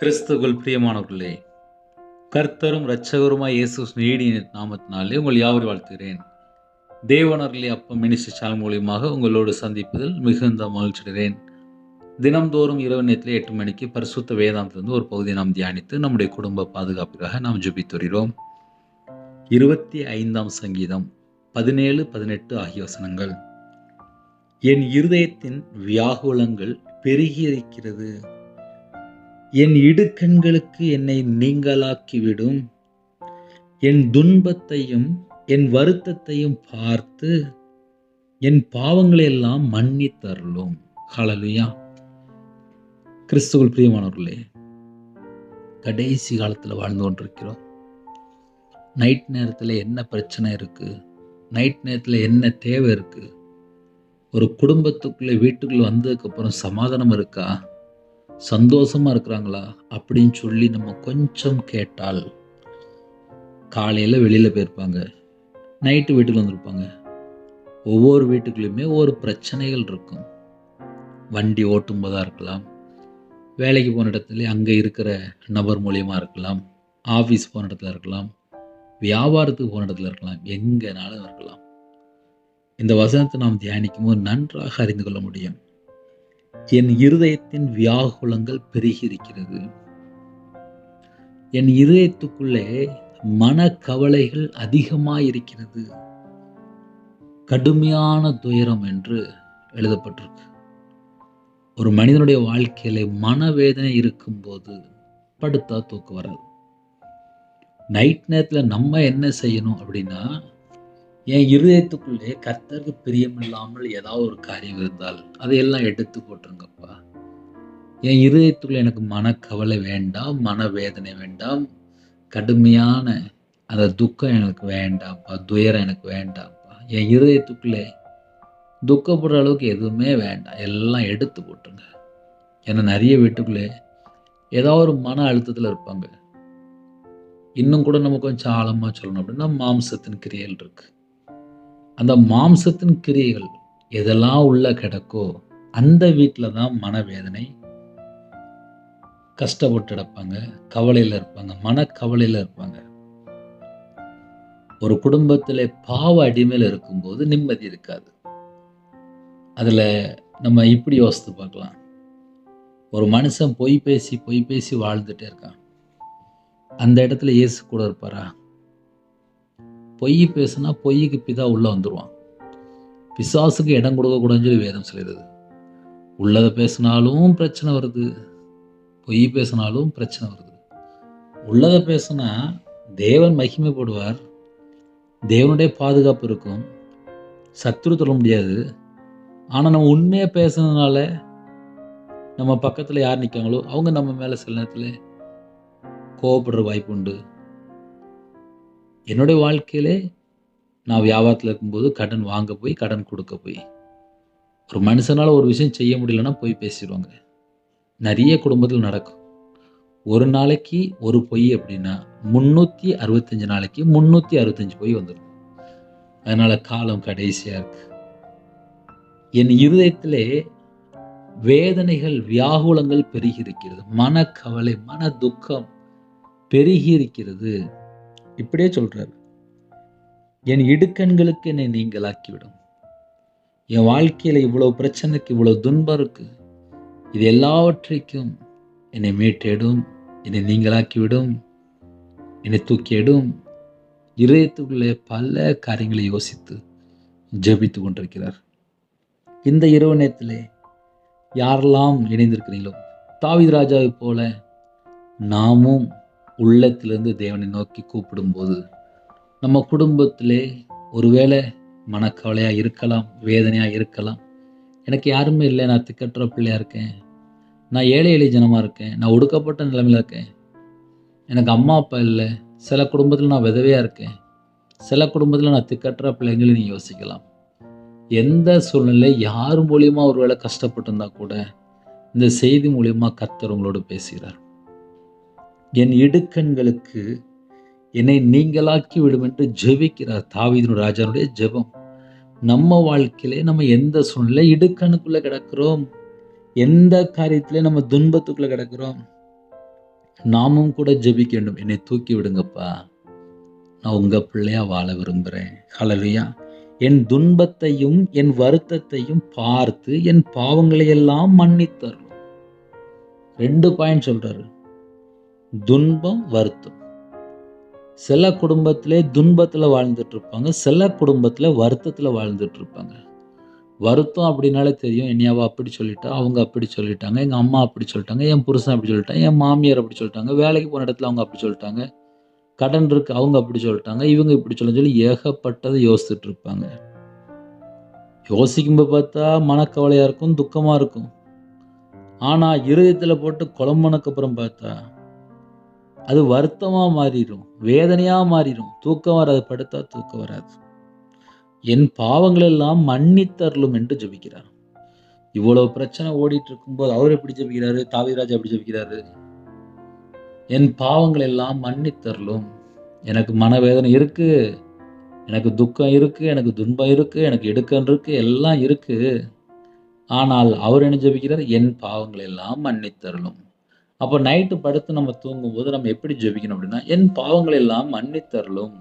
கிறிஸ்துவுக்குள் பிரியமானவர்களே கர்த்தரும் இரட்சகருமாய் இயேசு நீடிய நாமத்தினாலே உங்கள் யாவரை வாழ்த்துகிறேன். தேவனர்லி அப்பம் மினிஸ்டர் சேனல் மூலியமாக உங்களோடு சந்திப்பதில் மிகுந்த மகிழ்ச்சிடுகிறேன் தினம்தோறும் இரவு நேரத்தில் எட்டு மணிக்கு பரிசுத்த வேதாந்திலிருந்து ஒரு பகுதியை நாம் தியானித்து நம்முடைய குடும்ப பாதுகாப்பிற்காக நாம் ஜெபித்து வருகிறோம் இருபத்தி ஐந்தாம் சங்கீதம் பதினேழு பதினெட்டு ஆகிய வசனங்கள். என் இருதயத்தின் வியாகுலங்கள் பெருகியிருக்கிறது என் இடுக்கண்களுக்கு என்னை நீங்களாக்கிவிடும் என் துன்பத்தையும் என் வருத்தத்தையும் பார்த்து என் பாவங்களை எல்லாம் மன்னித்தருளும். ஹலலுயா கிறிஸ்துவல் பிரியமானவர்களே கடைசி காலத்தில் வாழ்ந்து கொண்டிருக்கிறோம். நைட் நேரத்தில் என்ன பிரச்சனை இருக்குது நைட் நேரத்தில் என்ன தேவை இருக்குது ஒரு குடும்பத்துக்குள்ளே வீட்டுக்குள்ளே வந்ததுக்கப்புறம் சமாதானம் இருக்கா? சந்தோஷமாக இருக்கிறாங்களா அப்படின்னு சொல்லி நம்ம கொஞ்சம் கேட்டால் காலையில் வெளியில் போயிருப்பாங்க. நைட்டு வீட்டுக்கு வந்திருப்பாங்க. ஒவ்வொரு வீட்டுக்குள்ளேயுமே ஒவ்வொரு பிரச்சனைகள் இருக்கும். வண்டி ஓட்டும் போதாக இருக்கலாம். வேலைக்கு போன இடத்துல அங்கே இருக்கிற நபர் மூலியமாக இருக்கலாம். ஆஃபீஸ் போன இடத்துல இருக்கலாம். வியாபாரத்துக்கு போன இடத்துல இருக்கலாம். எங்கேனாலும் இருக்கலாம். இந்த வசனத்தை நாம் தியானிக்கும் போது நன்றாக அறிந்து கொள்ள முடியும். என் இருதயத்தின் வியாகுலங்கள் பெருகியிருக்கிறது. என் இருதயத்துக்குள்ளே மனக்கவலைகள் அதிகமாயிருக்கிறது. கடுமையான துயரம் என்று எழுதப்பட்டிருக்கு. ஒரு மனிதனுடைய வாழ்க்கையில மனவேதனை இருக்கும்போது படுத்தா தூக்கு வராது. நைட் நேரத்தில் நம்ம என்ன செய்யணும் அப்படின்னா என் இருதயத்துக்குள்ளே கர்த்தருக்கு பிரியமில்லாமல் ஏதாவது ஒரு காரியம் இருந்தால் அதையெல்லாம் எடுத்து போட்டுருங்கப்பா. என் இருதயத்துக்குள்ளே எனக்கு மனக்கவலை வேண்டாம் மனவேதனை வேண்டாம். கடுமையான அந்த துக்கம் எனக்கு வேண்டாம்ப்பா துயரம் எனக்கு வேண்டாம்ப்பா. என் இருதயத்துக்குள்ளே துக்கப்படுற அளவுக்கு எதுவுமே வேண்டாம். எல்லாம் எடுத்து போட்டுருங்க. ஏன்னா நிறைய வீட்டுக்குள்ளே ஏதாவது ஒரு மன அழுத்தத்தில் இருப்பாங்க. இன்னும் கூட நம்ம கொஞ்சம் ஆழமாக சொல்லணும் அப்படின்னா மாம்சத்தின் கிரியல் இருக்குது அந்த மாம்சத்தின் கிரியைகள் எதெல்லாம் உள்ள கிடக்கோ அந்த வீட்டில் தான் மனவேதனை கஷ்டப்பட்டு கிடப்பாங்க கவலையில் இருப்பாங்க மனக்கவலையில் இருப்பாங்க. ஒரு குடும்பத்தில் பாவ அடிமையில் இருக்கும்போது நிம்மதி இருக்காது. அதில் நம்ம இப்படி யோசித்து பார்க்கலாம். ஒரு மனுஷன் பொய் பேசி பொய் பேசி வாழ்ந்துட்டே இருக்கான். அந்த இடத்துல இயேசு கூட இருப்பாரா? பொய் பேசுனா பொய்க்கு பிதா உள்ளே வந்துடுவான் பிசாசுக்கு இடம் கொடுக்கக்கூடாதுன்னு சொல்லி வேதம் சொல்லிடுது. உள்ளதை பேசினாலும் பிரச்சனை வருது. பொய் பேசினாலும் பிரச்சனை வருது. உள்ளதை பேசுனா தேவன் மகிமைப்படுவார். தேவனுடைய பாதுகாப்பு இருக்கும். சத்துரு சொல்ல முடியாது. ஆனால் நம்ம உண்மையாக பேசுனதுனால நம்ம பக்கத்தில் யார் நிற்காங்களோ அவங்க நம்ம மேலே சில நேரத்தில் கோவப்படுற வாய்ப்பு உண்டு. என்னுடைய வாழ்க்கையிலே நான் வியாபாரத்தில் இருக்கும்போது கடன் வாங்க போய் கடன் கொடுக்க போய் ஒரு மனுஷனால் ஒரு விஷயம் செய்ய முடியலன்னா போய் பேசிடுவாங்க. நிறைய குடும்பத்தில் நடக்கும். ஒரு நாளைக்கு ஒரு பொய் அப்படின்னா முந்நூற்றி அறுபத்தஞ்சு நாளைக்கு முந்நூற்றி அறுபத்தஞ்சு பொய் வந்துடும். அதனால் காலம் கடைசியாக இருக்கு. என் இருதயத்திலே வேதனைகள் வியாகுலங்கள் பெருகி இருக்கிறது. மனக்கவலை மன துக்கம் பெருகி இருக்கிறது. இப்படியே சொல்கிறார் என் இடுக்கண்களுக்கு என்னை நீங்களாக்கிவிடும். என் வாழ்க்கையில் இவ்வளோ பிரச்சனைக்கு இவ்வளோ துன்பம் இருக்குது இது எல்லாவற்றைக்கும் என்னை மீட்டெடும் என்னை நீங்களாக்கிவிடும் என்னை தூக்கிடும். இதயத்துக்குள்ளே பல காரியங்களை யோசித்து ஜெபித்து கொண்டிருக்கிறார். இந்த இரவு நேரத்திலே யாரெல்லாம் இணைந்திருக்கிறீங்களோ தாவித் ராஜாவை போல நாமும் உள்ளத்திலிருந்து தேவனை நோக்கி கூப்பிடும்போது நம்ம குடும்பத்திலே ஒருவேளை மனக்கவலையாக இருக்கலாம் வேதனையாக இருக்கலாம். எனக்கு யாருமே இல்லை. நான் திக்கற்ற பிள்ளையாக இருக்கேன். நான் ஏழை எளிய ஜனமாக இருக்கேன். நான் ஒடுக்கப்பட்ட நிலைமையில் இருக்கேன். எனக்கு அம்மா அப்பா இல்லை. சில குடும்பத்தில் நான் விதவையாக இருக்கேன். சில குடும்பத்தில் நான் திக்கற்ற பிள்ளைங்களை நீ யோசிக்கலாம். எந்த சூழ்நிலை யார் மூலியமாக ஒரு வேளை கஷ்டப்பட்டிருந்தா கூட இந்த செய்தி மூலியமாக கர்த்தர் உங்களோடு பேசுகிறார். என் இடுக்கண்களுக்கு என்னை நீங்களாக்கி விடும் என்று ஜெபிக்கிறார் தாவிதனு ராஜானுடைய ஜெபம். நம்ம வாழ்க்கையிலே நம்ம எந்த சூழ்நிலை இடுக்கணுக்குள்ள கிடக்கிறோம்? எந்த காரியத்திலே நம்ம துன்பத்துக்குள்ள கிடக்கிறோம்? நாமும் கூட ஜெபிக்க வேண்டும். என்னை தூக்கி விடுங்கப்பா. நான் உங்க பிள்ளையா வாழ விரும்புகிறேன் ஹalleluya என் துன்பத்தையும் என் வருத்தத்தையும் பார்த்து என் பாவங்களை எல்லாம் மன்னித்தருளும் ரெண்டு பாயிண்ட் சொல்றாரு. துன்பம் வருத்தம். சில குடும்பத்திலே துன்பத்தில் வாழ்ந்துட்டு இருப்பாங்க சில குடும்பத்தில் வருத்தத்தில் வாழ்ந்துட்டு இருப்பாங்க வருத்தம் அப்படின்னாலே தெரியும் என்னையாவா அப்படி சொல்லிட்டா? அவங்க அப்படி சொல்லிட்டாங்க எங்கள் அம்மா அப்படி சொல்லிட்டாங்க என் புருஷன் அப்படி சொல்லிட்டாங்க என் மாமியார் அப்படி சொல்லிட்டாங்க வேலைக்கு போன இடத்துல அவங்க அப்படி சொல்லிட்டாங்க கடன் இருக்கு அவங்க அப்படி சொல்லிட்டாங்க இவங்க இப்படி சொல்ல சொல்லி ஏகப்பட்டதை யோசிச்சுட்டு இருப்பாங்க யோசிக்கும்போது பார்த்தா மனக்கவலையாக இருக்கும் துக்கமாக இருக்கும். ஆனால் இருதயத்தில் போட்டு குழம்புனக்கு அப்புறம் பார்த்தா அது வருத்தமாக மாறிடும் வேதனையாக மாறிடும் தூக்கம் வராது படுத்தா தூக்கம் வராது. என் பாவங்கள் எல்லாம் மன்னித்தருளும் என்று ஜபிக்கிறார். இவ்வளவு பிரச்சனை ஓடிட்டு இருக்கும்போது அவர் எப்படி ஜபிக்கிறாரு? தாவிராஜ் எப்படி ஜபிக்கிறாரு? என் பாவங்கள் எல்லாம் மன்னித்தருளும் எனக்கு மனவேதனை இருக்கு எனக்கு துக்கம் இருக்கு எனக்கு துன்பம் இருக்கு எனக்கு எடுக்கன் இருக்கு எல்லாம் இருக்கு. ஆனால் அவர் என்ன ஜெபிக்கிறார்? என் பாவங்கள் எல்லாம் மன்னித்தருளும் அப்போ நைட்டு படுத்து நம்ம தூங்கும்போது நம்ம எப்படி ஜெபிக்கணும் அப்படின்னா என் பாவங்கள் எல்லாம் மன்னித்தருளும்.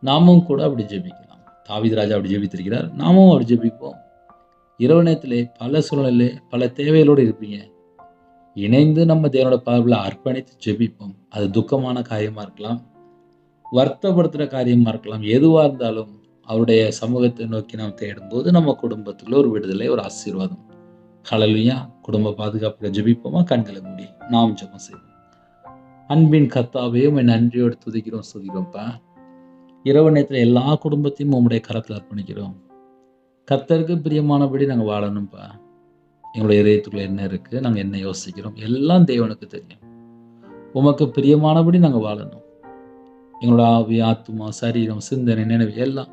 நாமும் கூட அப்படி ஜெபிக்கலாம். தாவித ராஜா அப்படி ஜெபித்திருக்கிறார். நாமும் அப்படி ஜெபிப்போம். இரவு நேரத்திலே பல சூழ்நிலை பல தேவைகளோடு இருப்பீங்க. இணைந்து நம்ம தேவனோட பார்வையில் அர்ப்பணித்து ஜெபிப்போம். அது துக்கமான காரியமாக இருக்கலாம். வருத்தப்படுத்துகிற காரியமாக இருக்கலாம். எதுவாக இருந்தாலும் அவருடைய சமூகத்தை நோக்கி நாம் தேடும்போது நம்ம குடும்பத்தில் ஒரு விடுதலை ஒரு ஆசீர்வாதம். கலலுயா குடும்ப பாதுகாப்புல ஜபிப்போமா? கண்களை மூடி நாம் ஜபம் செய்வோம். அன்பின் கத்தாவே உண்மை நன்றியோடு துதிக்கிறோம் சுதிக்கிறோம்ப்பா இரவு நேரத்தில் எல்லா குடும்பத்தையும் உங்களுடைய கரத்தில் அர்ப்பணிக்கிறோம். கர்த்தருக்கு பிரியமானபடி நாங்கள் வாழணும்ப்பா எங்களுடைய இதயத்துக்குள்ள என்ன இருக்குது நாங்கள் என்ன யோசிக்கிறோம்? எல்லாம் தேவனுக்கு தெரியும். உமக்கு பிரியமானபடி நாங்கள் வாழணும். எங்களோட ஆவி ஆத்மா சரீரம் சிந்தனை நினைவு எல்லாம்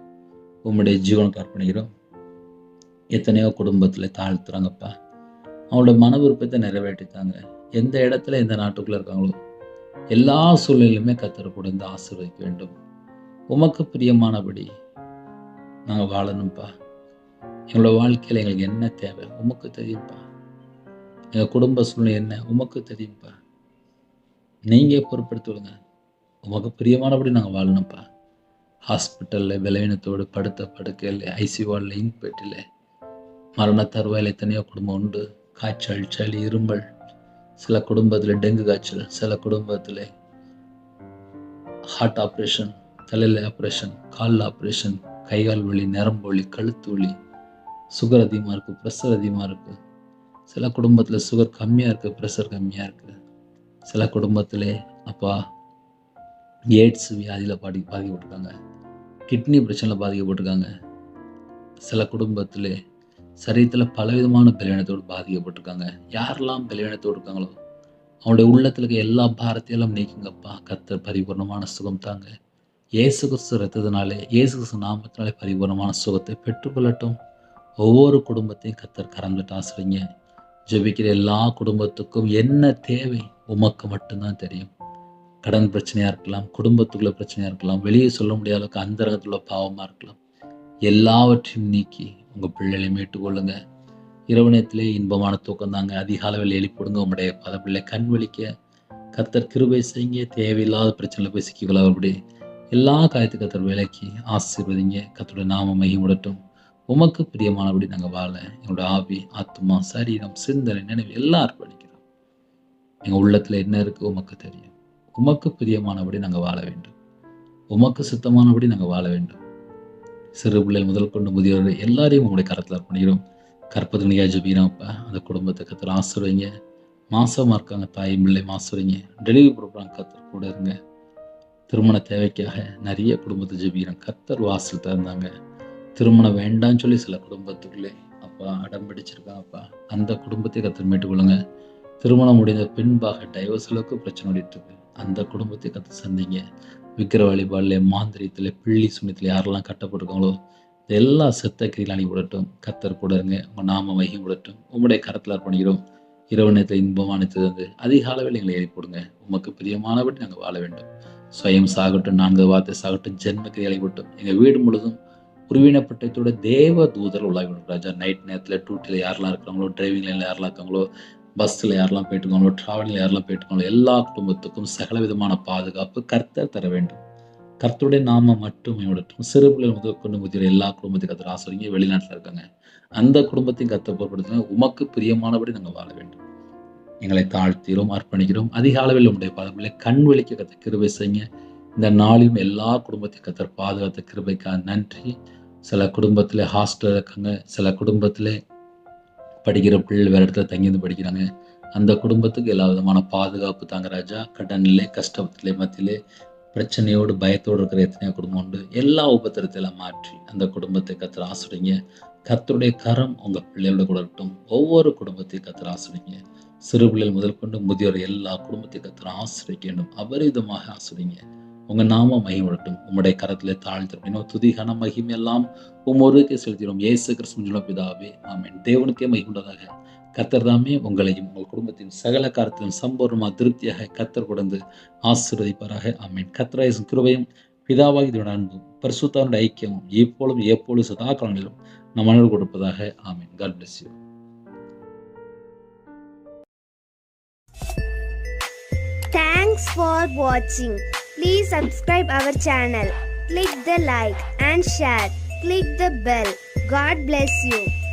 உம்முடைய ஜீவனுக்கு அர்ப்பணிக்கிறோம். எத்தனையோ குடும்பத்தில் தாழ்த்துறாங்கப்பா. அவங்களோட மன விருப்பத்தை நிறைவேற்றித்தாங்க எந்த இடத்துல எந்த நாட்டுக்குள்ளே இருக்காங்களோ எல்லா சூழ்நிலையுமே கத்தர் கூட இருந்து ஆசீர்வதிக்க வேண்டும். உமக்கு பிரியமானபடி நாங்கள் வாழணும்ப்பா. எங்களோட வாழ்க்கையில் எங்களுக்கு என்ன தேவை? உமக்கு தெரியும்ப்பா. எங்கள் குடும்ப சூழ்நிலை என்ன? உமக்கு தெரியும்ப்பா. நீங்கள் பொறுப்படுத்துவிடுங்க உமக்கு பிரியமானபடி நாங்கள் வாழணும்ப்பா. ஹாஸ்பிட்டலில் விளைவினத்தோடு படுத்த படுக்கையில் ஐசி வார்டில் மரணத்தருவாயில் மரண எத்தனையோ குடும்பம் உண்டு. காய்ச்சல் சளி இருமல் சில குடும்பத்தில் டெங்கு காய்ச்சல் சில குடும்பத்தில் ஹார்ட் ஆப்ரேஷன் தலையில் ஆப்ரேஷன் கால் ஆப்ரேஷன் கைகால் வலி நரம்பு வலி கழுத்து வலி சுகர் அதிகமாக இருக்குது ப்ரெஷர் அதிகமாக இருக்குது சில குடும்பத்தில் சுகர் கம்மியாக இருக்குது ப்ரெஷர் கம்மியாக இருக்குது சில குடும்பத்தில் அப்பா எய்ட்ஸ் வியாதியில் பாதி பாதிக்கப்பட்டிருக்காங்க. கிட்னி பிரச்சனையில் பாதிக்கப்பட்டிருக்காங்க. சில குடும்பத்தில் சரீரத்தில் பலவிதமான பலவீனத்தோடு பாதிக்கப்பட்டிருக்காங்க. யாரெல்லாம் பலவீனத்தோடு இருக்காங்களோ அவனுடைய உள்ளத்தில் இருக்க எல்லா பாரத்தையெல்லாம் நீக்குங்கப்பா. கத்தர் பரிபூர்ணமான சுகம் தாங்க. இயேசு கிறிஸ்து ரத்தத்தினாலே இயேசு கிறிஸ்து நாமத்தினாலே பரிபூர்ணமான சுகத்தை பெற்றுக்கொள்ளட்டும் ஒவ்வொரு குடும்பத்தையும் கத்தர் கறந்துட்டு ஆசிரிங்க. ஜெபிக்கிற எல்லா குடும்பத்துக்கும் என்ன தேவை? உமக்கு மட்டும்தான் தெரியும். கடன் பிரச்சனையாக இருக்கலாம் குடும்பத்துக்குள்ள பிரச்சனையாக இருக்கலாம் வெளியே சொல்ல முடியாத அளவுக்கு அந்தரகத்துள்ள பாவமாக இருக்கலாம். எல்லாவற்றையும் நீக்கி உங்கள் பிள்ளைகளை மீட்டுக்கொள்ளுங்க இரவு நேரத்திலே இன்பமான தூக்கம் தாங்க. அதிக அளவில் எழுப்பிவிடுங்க உங்களுடைய பத பிள்ளை கண் வலிக்க கத்தர் கிருபை செய்யுங்க. தேவையில்லாத பிரச்சனையில் போய் சிக்கிக்கொள்ளாதபடி எல்லா காயத்து கத்தர் விலைக்கு ஆசீர்வதிங்க. கத்தோட நாம மையமுடட்டும் உமக்கு பிரியமானபடி நாங்கள் வாழ எங்களோட ஆவி ஆத்மா சரீரம் சிந்தனை நினைவு எல்லாம் அர்ப்பணிக்கிறோம். எங்கள் உள்ளத்தில் என்ன இருக்குது உமக்கு தெரியும். உமக்கு பிரியமானபடி நாங்கள் வாழ வேண்டும். உமக்கு சுத்தமானபடி நாங்கள் வாழ வேண்டும். சிறு பிள்ளைகள் முதல் கொண்டு முதியோர் எல்லாரையும் உங்களுடைய கரத்தில் அர்ப்பணிக்கிறோம். கற்பதனையாக ஜபிக்கிறோம்ப்பா அந்த குடும்பத்தை கத்தர் ஆசிர்வைங்க மாசமாக இருக்காங்க தாய் பிள்ளை மாசுறீங்க டெலிவரி ப்ரோக்ராம் கத்தர் கூட இருங்க. திருமண தேவைக்காக நிறைய குடும்பத்தை ஜெபிக்கிறேன் கத்தர் வாசல் திறந்தாங்க. திருமணம் வேண்டாம்னு சொல்லி சில குடும்பத்துக்குள்ளே அப்பா அடம் பிடிச்சிருக்காங்கப்பா அந்த குடும்பத்தை கத்தர் மீட்டுக்கொள்ளுங்க. திருமணம் முடிந்த பின்பாக டைவர்ஸ் அளவுக்கு பிரச்சனை ஓடிட்டு இருக்கு அந்த குடும்பத்தை கத்து சந்திங்க. விக்கிர வழிபாடில் மாந்திரியத்தில் பிள்ளி சுனியத்தில் யாரெல்லாம் கட்டப்பட்டிருக்காங்களோ எல்லா செத்த கிரியில் அணி விடட்டும். கத்தர் கூட இருங்க உங்கள் நாம வகி விடட்டும். உங்களுடைய கரத்தில் அர்ப்பணிக்கிறோம். இரவு நேரத்தில் இன்பமானது வந்து அதிக அளவில் எங்களை ஏறி போடுங்க. உமக்கு பிரியமானபடி நாங்கள் வாழ வேண்டும். சுயம் சாகட்டும் நான்கு வார்த்தை சாகட்டும் ஜென்ம கிரியை விட்டும் எங்கள் வீடு முழுதும் உருவினப்பட்டத்தோட தேவ தூதர் உலாவிடும் ராஜா நைட் நேரத்தில் டூட்டியில் யாரெல்லாம் இருக்கிறாங்களோ டிரைவிங் லைனில் யாரெல்லாம் இருக்காங்களோ பஸ்ஸில் யாரெல்லாம் போயிட்டுருக்காங்களோ ட்ராவலில் யாரெல்லாம் போயிட்டுருக்காங்களோ எல்லா குடும்பத்துக்கும் சகல விதமான பாதுகாப்பு கர்த்தர் தர வேண்டும். கர்த்தருடைய நாம மட்டும் மேம்படட்டும் சிறு பிள்ளைகள் முதல் கொண்டு முதியோர் எல்லா குடும்பத்தையும் கத்தர் ஆசிரியங்க வெளிநாட்டில் இருக்காங்க. அந்த குடும்பத்தையும் கத்த பொருட்படுத்துங்க. உமக்கு பிரியமானபடி நாங்கள் வாழ வேண்டும். எங்களை தாழ்த்திறோம் அர்ப்பணிக்கிறோம். அதிக அளவில் உடைய பாதங்களை கண் விழிக்க கத்த கிருபை செய்யுங்க. இந்த நாளிலும் எல்லா குடும்பத்தையும் கத்தர் பாதுகாத்த கிருபைக்காக நன்றி. சில குடும்பத்தில் ஹாஸ்டல் இருக்காங்க. சில குடும்பத்தில் படிக்கிற பிள்ளை வேறு இடத்துல தங்கியிருந்து படிக்கிறாங்க. அந்த குடும்பத்துக்கு எல்லா விதமான பாதுகாப்பு தாங்க ராஜா. கடனிலே கஷ்டத்திலே மத்தியிலே பிரச்சனையோடு பயத்தோடு இருக்கிற எத்தனையோ குடும்பம் உண்டு. எல்லா உபத்திரத்தில மாற்றி அந்த குடும்பத்தை கத்திர ஆசிரியங்க கத்தருடைய கரம் உங்கள் பிள்ளையோட கூட இருக்கட்டும். ஒவ்வொரு குடும்பத்தையும் கத்திர ஆசிரியங்க சிறு பிள்ளைகள் முதல் கொண்டு முதியோர் எல்லா குடும்பத்தையும் கத்திர ஆசிரிக்க வேண்டும். அபரிதமாக ஆசிரியங்க உங்க நாம மகிமட்டும் உம்முடைய கரத்திலே தாழ்த்து அப்படின்னா துதிகன மகிமை எல்லாம் உம்மொருக்கே செலுத்திடும். ஏசு கிறிஸ்துவ பிதாவே ஆமேன். தேவனுக்கே மகிமுண்டதாக கத்தர் தாமே உங்களையும் உங்கள் குடும்பத்தின் சகல காரத்திலும் சம்பூர்ணமாக திருப்தியாக கத்தர் கொடுந்து ஆசீர்வதிப்பாராக. ஆமீன். கத்தராயசன் கிருபையும் பிதாவாகி இதோட அன்பும் பரிசுத்தானுடைய ஐக்கியமும் எப்பொழுதும் எப்பொழுதும் சதா காலங்களிலும் நம் மனதில் கொடுப்பதாக. ஆமீன். God bless you Thanks for watching. Please subscribe our channel. Click the like and share. Click the bell. God bless you.